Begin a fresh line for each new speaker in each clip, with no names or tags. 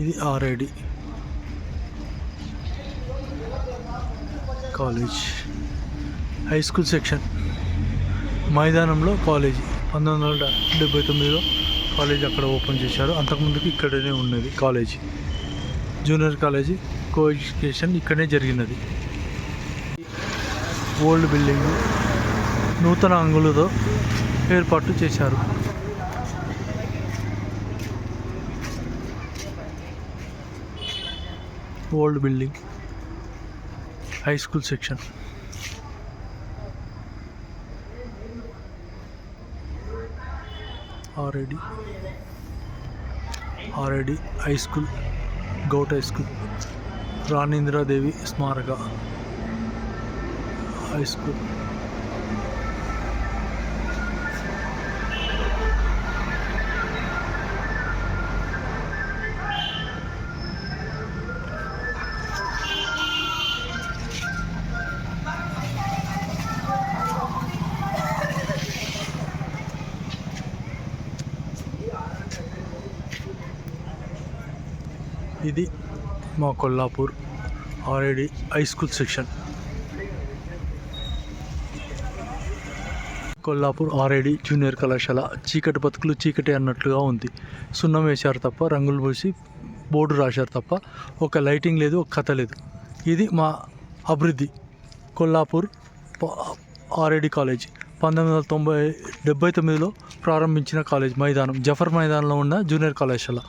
ఇది RID college high school section మైదానంలో college పంతొమ్మిది వందల డెబ్బై తొమ్మిదిలో కాలేజ్ అక్కడ ఓపెన్ చేశారు. అంతకుముందుకు ఇక్కడనే ఉన్నది college junior college co education ఇక్కడనే జరిగినది. ఓల్డ్ బిల్డింగ్ నూతన అంగులతో ఏర్పాటు చేశారు. Old building. High school section. RID RID high school govt high school. Ranindradevi స్మారక. High school. ఇది మా Kollapur RID high school section. Kollapur RID junior కళాశాల చీకటి బతుకులు చీకటి అన్నట్లుగా ఉంది. సున్నం వేశారు తప్ప రంగులు పోసి బోర్డు రాశారు తప్ప ఒక లైటింగ్ లేదు ఒక కథ లేదు. ఇది మా అభివృద్ధి. కొల్లాపూర్ ఆర్ఐడి కాలేజ్ పంతొమ్మిది వందల తొంభై డెబ్బై తొమ్మిదిలో ప్రారంభించిన కాలేజ్ మైదానం జఫర్ మైదానంలో ఉన్న జూనియర్ కళాశాల.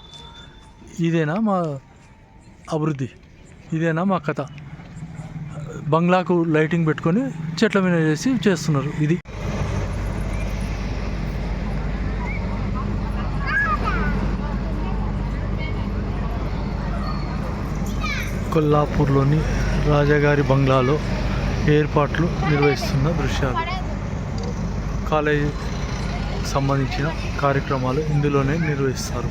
ఇదేనా మా అభివృద్ధి. ఇదేనా మా కథ? బంగ్లాకు లైటింగ్ పెట్టుకొని చెట్ల మీద చేసి చేస్తున్నారు ఇది. కొల్లాపూర్లోని రాజాగారి బంగ్లాలో ఏర్పాట్లు నిర్వహిస్తున్న దృశ్యాలు. కాలేజీ సంబంధించిన కార్యక్రమాలు ఇందులోనే నిర్వహిస్తారు.